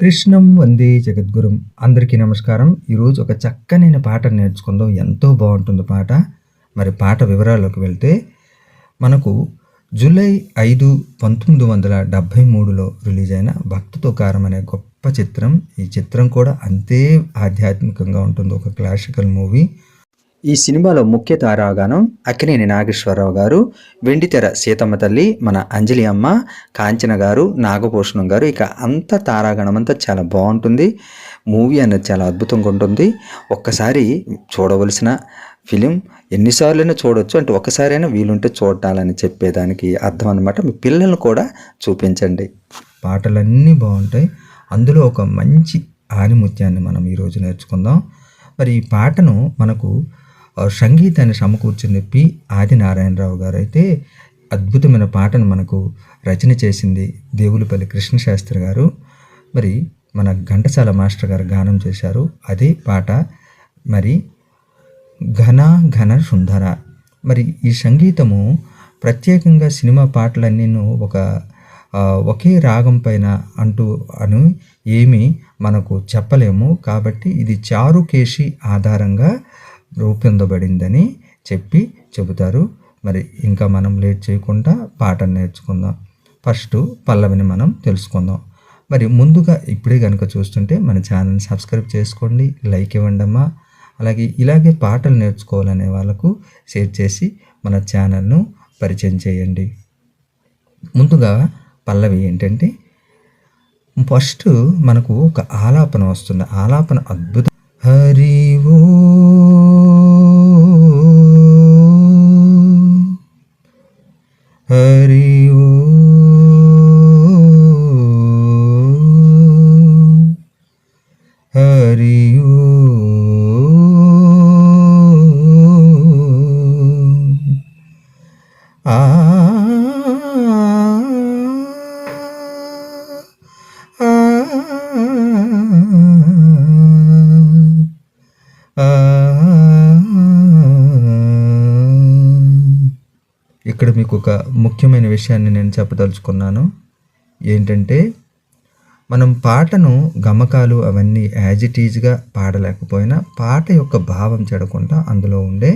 కృష్ణం వందే జగద్గురం. అందరికీ నమస్కారం. ఈరోజు ఒక చక్కనైన పాట నేర్చుకుందాం. ఎంతో బాగుంటుంది పాట. మరి పాట వివరాల్లోకి వెళ్తే మనకు జూలై ఐదు పంతొమ్మిది వందల డెబ్భై మూడులో రిలీజ్ అయిన భక్తితో కారం అనే గొప్ప చిత్రం. ఈ చిత్రం కూడా అంతే ఆధ్యాత్మికంగా ఉంటుంది. ఒక క్లాసికల్ మూవీ. ఈ సినిమాలో ముఖ్య తారాగానం అక్కినేని నాగేశ్వరరావు గారు వెండితెర సీతమ్మ తల్లి మన అంజలి అమ్మ కాంచన గారు నాగభూషణం గారు. ఇక అంత తారాగణం అంతా చాలా బాగుంటుంది. మూవీ అనేది చాలా అద్భుతంగా ఉంటుంది. ఒక్కసారి చూడవలసిన ఫిలిం ఎన్నిసార్లైనా చూడొచ్చు. అంటే ఒకసారైనా వీలుంటే చూడాలని చెప్పేదానికి అర్థం అనమాట మీ పిల్లలను కూడా చూపించండి. పాటలన్నీ బాగుంటాయి. అందులో ఒక మంచి ఆనిముత్యాన్ని మనం ఈరోజు నేర్చుకుందాం. మరి ఈ పాటను మనకు సంగీతాన్ని సమకూర్చింది పి ఆదినారాయణరావు గారు అయితే అద్భుతమైన పాటను మనకు రచన చేసింది దేవులపల్లి కృష్ణశాస్త్రి గారు. మరి మన ఘంటసాల మాస్టర్ గారు గానం చేశారు. అదే పాట మరి ఘన ఘన సుందర. మరి ఈ సంగీతము ప్రత్యేకంగా సినిమా పాటలన్నీను ఒక ఒకే రాగం పైన అంటూ అను ఏమీ మనకు చెప్పలేము. కాబట్టి ఇది చారుకేశి ఆధారంగా రూపొందబడిందని చెప్పి చెబుతారు. మరి ఇంకా మనం లేట్ చేయకుండా పాటను నేర్చుకుందాం. ఫస్ట్ పల్లవిని మనం తెలుసుకుందాం. మరి ముందుగా ఇప్పుడే కనుక చూస్తుంటే మన ఛానల్ని సబ్స్క్రైబ్ చేసుకోండి లైక్ ఇవ్వండమ్మా అలాగే ఇలాగే పాటలు నేర్చుకోవాలనే వాళ్ళకు షేర్ చేసి మన ఛానల్ను పరిచయం చేయండి. ముందుగా పల్లవి ఏంటంటే ఫస్ట్ మనకు ఒక ఆలాపన వస్తుంది. ఆలాపన అద్భుతం. హరి ఓ ఇక్కడ మీకు ఒక ముఖ్యమైన విషయాన్ని నేను చెప్పదలుచుకున్నాను. ఏంటంటే మనం పాటను గమకాలు అవన్నీ యాజ్ ఇట్ ఈజ్గా పాడలేకపోయినా పాట యొక్క భావం చెడకుండా అందులో ఉండే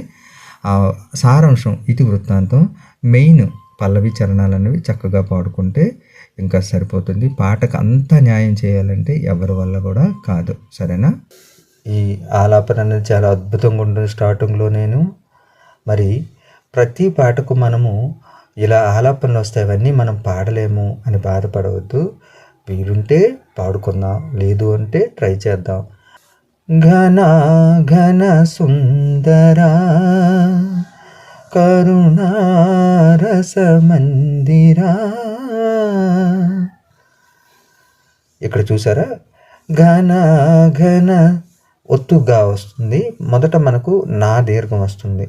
ఆ సారాంశం ఇతి వృత్తాంతం మెయిన్ పల్లవి చరణాలు అనేవి చక్కగా పాడుకుంటే ఇంకా సరిపోతుంది. పాటకు అంత న్యాయం చేయాలంటే ఎవరి వల్ల కూడా కాదు. సరేనా? ఈ ఆలాపన అనేది చాలా అద్భుతంగా ఉంటుంది స్టార్టింగ్లో నేను. మరి ప్రతి పాటకు మనము ఇలా ఆలాపనలు వస్తాయి అవన్నీ మనం పాడలేము అని బాధపడవద్దు. వీలుంటే పాడుకుందాం లేదు అంటే ట్రై చేద్దాం. ఘన ఘన సుందరా కరుణారస మందిరా. ఇక్కడ చూసారా? ఘన ఘన ఒత్తుగా వస్తుంది. మొదట మనకు నా దీర్ఘం వస్తుంది.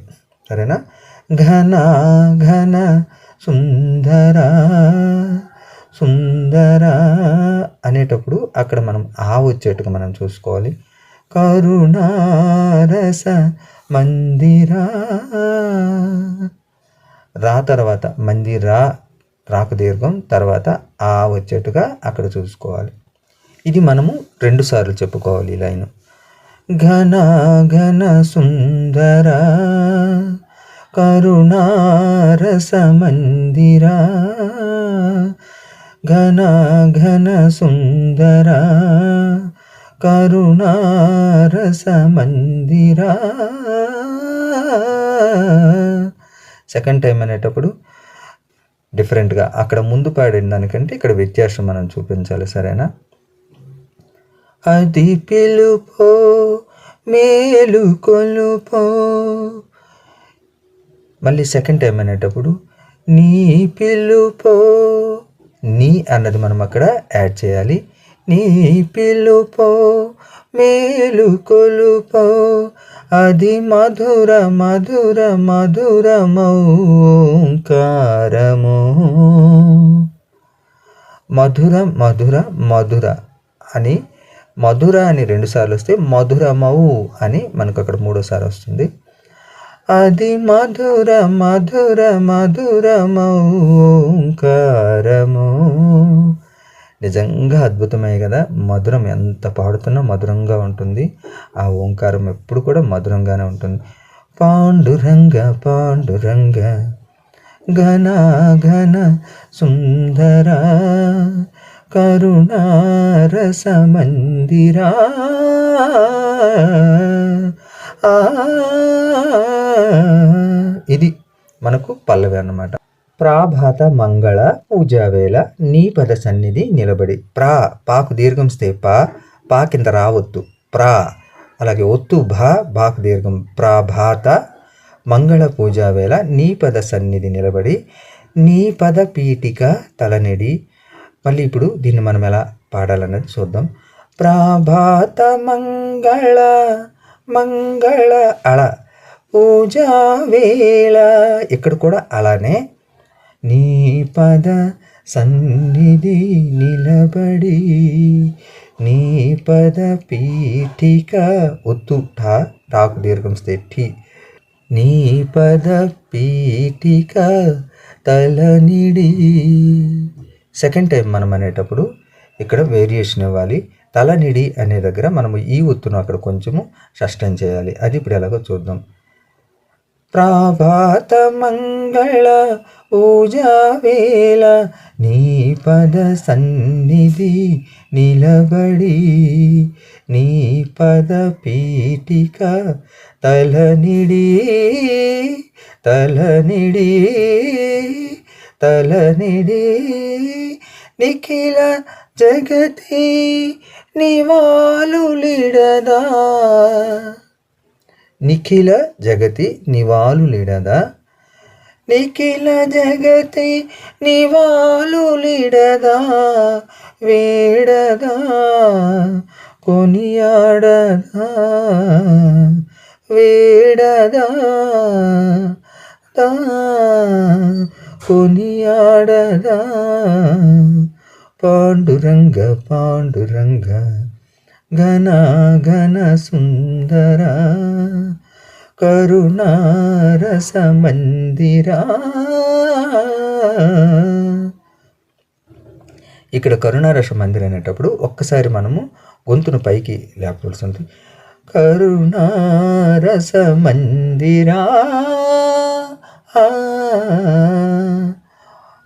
సరేనా? ఘన ఘన సుందర సుందర అనేటప్పుడు అక్కడ మనం ఆ వచ్చేట్టుగా మనం చూసుకోవాలి. కరుణారస మందిరా. రా తర్వాత మందిరా రాకు దీర్ఘం తర్వాత ఆ వచ్చేట్టుగా అక్కడ చూసుకోవాలి. ఇది మనము రెండు సార్లు చెప్పుకోవాలి ఈ లైను. ఘన ఘన సుందర కరుణారస మందిర ఘన ఘన సుందర కరుణారస మందిర సెకండ్ టైం అనేటప్పుడు డిఫరెంట్గా అక్కడ ముందు పాడిన దానికంటే ఇక్కడ వ్యత్యాసం మనం చూపించాలి సరేనా? అది పిలుపో మేలు కొలుపో. మళ్ళీ సెకండ్ టైం అనేటప్పుడు నీ పిలుపో. నీ అన్నది మనం అక్కడ యాడ్ చేయాలి. నీ పిలుపో మేలు కొలుపో. అది మధుర మధుర మధుర మౌంకారము. మధుర మధుర మధుర అని మధుర అని రెండుసార్లు వస్తే మధురమవు అని మనకు అక్కడ మూడోసారి వస్తుంది. అది మధుర మధుర మధుర మౌంకారము నిజంగా అద్భుతమే కదా మధురం ఎంత పాడుతున్నా మధురంగా ఉంటుంది. ఆ ఓంకారం ఎప్పుడు కూడా మధురంగానే ఉంటుంది. పాండురంగ పాండురంగ ఘన ఘన సుందర కరుణారస మందిరా ఆ, ఇది మనకు పల్లవి అన్నమాట. ప్రాభాత మంగళ పూజావేళ నీ పద సన్నిధి నిలబడి. ప్రా పాకు దీర్ఘం స్తే పా పా కింద రావద్దు. ప్రా అలాగే ఒత్తు భా బాకు దీర్ఘం. ప్రాభాత మంగళ పూజావేళ నీ పద సన్నిధి నిలబడి నీ పద పీఠిక తలనిడి మళ్ళీ ఇప్పుడు దీన్ని మనం ఎలా పాడాలన్నది చూద్దాం. ప్రభాత మంగళ మంగళ అళ పూజా వేళ. ఇక్కడ కూడా అలానే నీ పద సన్నిధి నిలబడి నీ పద పీఠిక ఒత్తు ఠా ఠాకు దీర్ఘం స్థితి. నీ పద పీఠిక తలనిడి సెకండ్ టైం మనం అనేటప్పుడు ఇక్కడ వేరియేషన్ ఇవ్వాలి. తలనిడి అనే దగ్గర మనము ఈ ఒత్తును అక్కడ కొంచెము షష్టం చేయాలి. అది ఇప్పుడు ఎలాగో చూద్దాం. ప్రాభాత మంగళ పూజా నీ పద సన్నిధి నిలబడి నీ పద పీఠిక తలనిడి తలనిడి. తలనిడి నిఖిల జగతి నివాళులిడదా? నిఖిల జగతి నివాళులిడదా? నిఖిల జగతి నివాళులిడదా? వేడదా? కొనియాడదా? వేడదా? దా కొనియాడదా పాండురంగ పాండురంగ ఘన ఘన సుందర కరుణారస మందిరా ఇక్కడ కరుణారస మందిర్ అనేటప్పుడు ఒక్కసారి మనము గొంతును పైకి లేపవలసి ఉంటుంది. కరుణారస మందిరా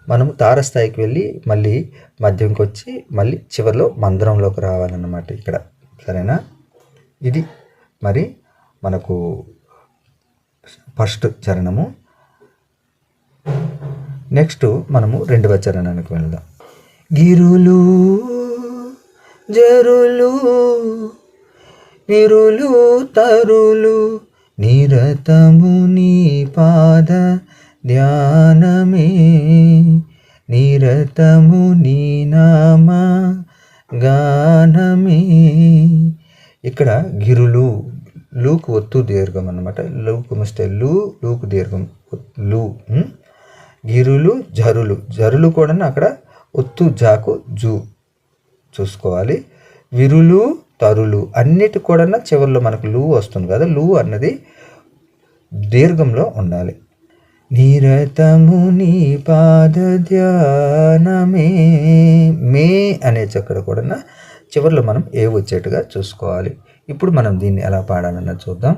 మనం మనము తారస్థాయికి వెళ్ళి మళ్ళీ మధ్యంకి వచ్చి మళ్ళీ చివరిలో మందిరంలోకి రావాలన్నమాట ఇక్కడ. సరేనా? ఇది మరి మనకు ఫస్ట్ చరణము. నెక్స్ట్ మనము రెండవ చరణానికి వెళ్దాం. గిరులు జరులు విరులు తరులు నిరతము నీ పాద ధ్యానమే నిరతము నీ నామ గానమే. ఇక్కడ గిరులు లూకు ఒత్తు దీర్ఘం అనమాట లూకు మిస్తే లూ లూకు దీర్ఘం లూ గిరులు జరులు. జరులు కూడా అక్కడ ఒత్తు జాకు జూ చూసుకోవాలి. విరులు తరులు అన్నిటి కూడా చివరిలో మనకు లూ వస్తుంది కదా. లూ అన్నది దీర్ఘంలో ఉండాలి. నిరతము నీ పాద ధ్యానమే. మే అనే చక్కడ కూడా చివరిలో మనం ఏ వచ్చేట్టుగా చూసుకోవాలి. ఇప్పుడు మనం దీన్ని ఎలా పాడాలన్నది చూద్దాం.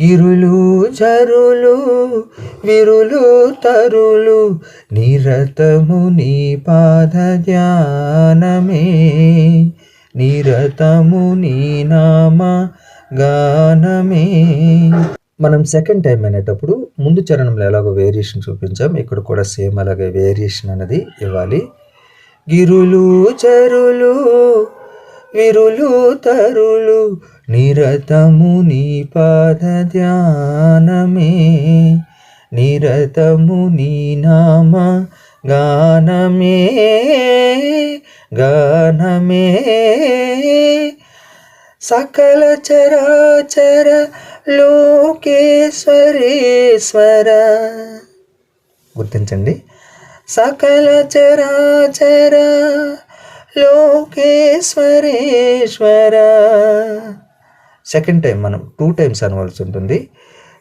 గిరులు చరులు విరులు తరులు నిరతము నీ పాద ధ్యానమే. నిరతము నీ నామ గానమే. మనం సెకండ్ టైం అనేటప్పుడు ముందు చరణంలో ఎలాగో వేరియేషన్ చూపించాం. ఇక్కడ కూడా సేమ్ అలాగే వేరియేషన్ అనేది ఇవ్వాలి. గిరులు చరులు విరులు తరులు నిరతము నీ పాద ధ్యానమే. నిరతము నీ నామ గానమే గానమే. సకల చరాచర లోకేశ్వరేశ్వర గుర్తించండి. సకల చరాచర లోకేశ్వరేశ్వర సెకండ్ టైం మనం టూ టైమ్స్ అనవలసి ఉంటుంది.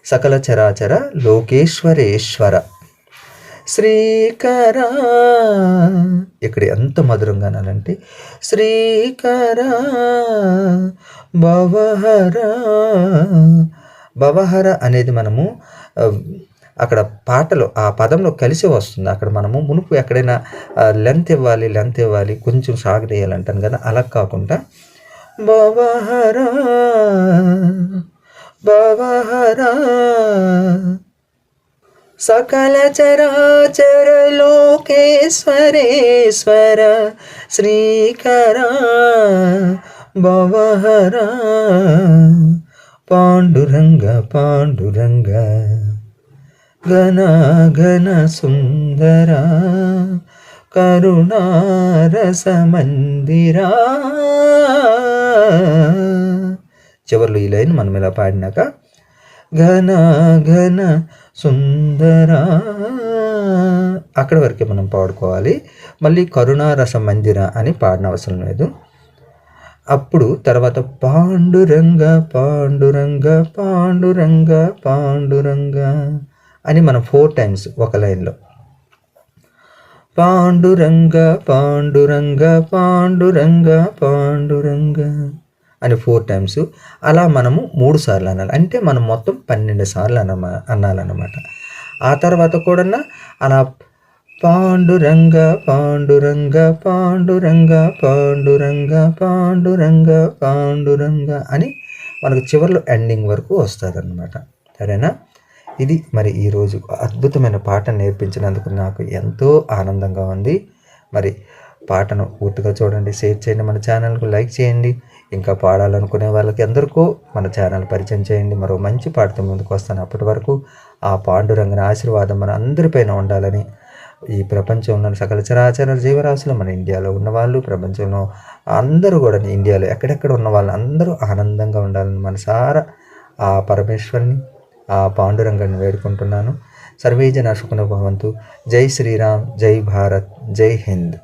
సకల చరాచర లోకేశ్వరేశ్వర శ్రీకరా. ఇక్కడ ఎంత మధురంగా అనాలంటే శ్రీకరా భవహరా. భవహర అనేది మనము అక్కడ పాటలో ఆ పదంలో కలిసి వస్తుంది. అక్కడ మనము మునుపు ఎక్కడైనా లెంత్ ఇవ్వాలి లెంత్ ఇవ్వాలి కొంచెం సాగు చేయాలంటాను కదా అలా కాకుండా భవహరా. సకల చరాచర లోకేశ్వరేశ్వర శ్రీకర భవహర పాండురంగ పాండురంగ గణ గణ సుందర కరుణారస మందిరా. చివర్లో ఈ లైన్ మనం ఇలా పాడినాక ఘన ఘన సుందర. అక్కడి వరకే మనం పాడుకోవాలి. మళ్ళీ కరుణారస మందిర అని పాడిన అవసరం లేదు. అప్పుడు తర్వాత పాండురంగ పాండురంగ పాండురంగ పాండురంగ అని మనం ఫోర్ టైమ్స్ ఒక లైన్లో. పాండురంగ పాండురంగ పాండురంగ పాండురంగ అని ఫోర్ టైమ్స్ అలా మనము మూడు సార్లు అనాలి. అంటే మనం మొత్తం పన్నెండు సార్లు అనమా అనాలన్నమాట. ఆ తర్వాత కూడా అలా పాండురంగ పాండురంగ పాండురంగ పాండురంగ పాండురంగ పాండురంగ అని మనకు చివరిలో ఎండింగ్ వరకు వస్తుందన్నమాట. సరేనా? ఇది మరి ఈరోజు అద్భుతమైన పాట నేర్పించినందుకు నాకు ఎంతో ఆనందంగా ఉంది. మరి పాటను పూర్తిగా చూడండి షేర్ చేయండి మన ఛానల్కు లైక్ చేయండి. ఇంకా పాడాలనుకునే వాళ్ళకి అందరికీ మన ఛానల్ పరిచయం చేయండి. మరో మంచి పాటతో ముందుకు వస్తాను. అప్పటి వరకు ఆ పాండురంగన ఆశీర్వాదం మన అందరిపైన ఉండాలని ఈ ప్రపంచంలో సకల చరాచర జీవరాశులు మన ఇండియాలో ఉన్నవాళ్ళు ప్రపంచంలో అందరూ కూడా ఇండియాలో ఎక్కడెక్కడ ఉన్న వాళ్ళు అందరూ ఆనందంగా ఉండాలని మనసారా ఆ పరమేశ్వరిని ఆ పాండురంగాన్ని వేడుకుంటున్నాను. సర్వేజన సుఖన భవంతు జై శ్రీరామ్ జై భారత్ జై హింద్.